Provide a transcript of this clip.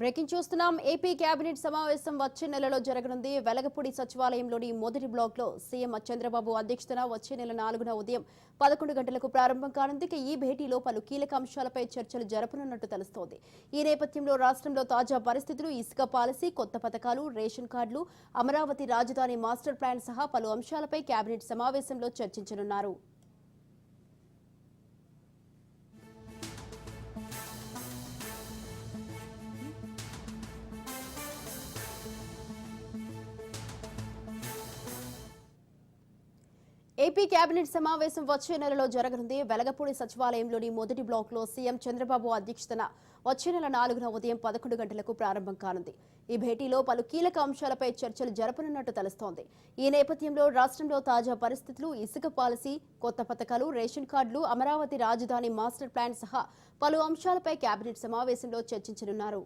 Breaking చూస్తున్నాం. AP cabinet సమావేశం వచ్చే నెలలో జరగనుంది. వెలగపూడి సచివాలయంలోని మొదటి బ్లాక్లో సీఎం చంద్రబాబు అధ్యక్షతన వచ్చే నెల నాలుగున ఉదయం పదకొండు గంటలకు ప్రారంభం కానుంది. ఈ భేటీలో పలు కీలక అంశాలపై చర్చలు జరపనున్నట్టు తెలుస్తోంది. ఈ నేపథ్యంలో రాష్ట్రంలో తాజా పరిస్థితులు ఇసుక పాలసీ కొత్త పథకాలు రేషన్ కార్డులు అమరావతి రాజధాని మాస్టర్ ప్లాన్ సహా పలు అంశాలపై కేబినెట్ సమావేశంలో చర్చించనున్నారు. ఏపీ కేబినెట్ సమావేశం వచ్చే నెలలో జరగనుంది. వెలగపూడి సచివాలయంలోని మొదటి బ్లాక్లో సీఎం చంద్రబాబు అధ్యక్షతన వచ్చే నెల నాలుగున ఉదయం పదకొండు గంటలకు ప్రారంభం కానుంది. ఈ భేటీలో పలు కీలక అంశాలపై చర్చలు జరపనున్నట్టు తెలుస్తోంది. ఈ నేపథ్యంలో రాష్ట్రంలో తాజా పరిస్థితులు ఇసుక పాలసీ కొత్త పథకాలు రేషన్ కార్డులు అమరావతి రాజధాని మాస్టర్ ప్లాన్ సహా పలు అంశాలపై కేబినెట్ సమావేశంలో చర్చించనున్నారు.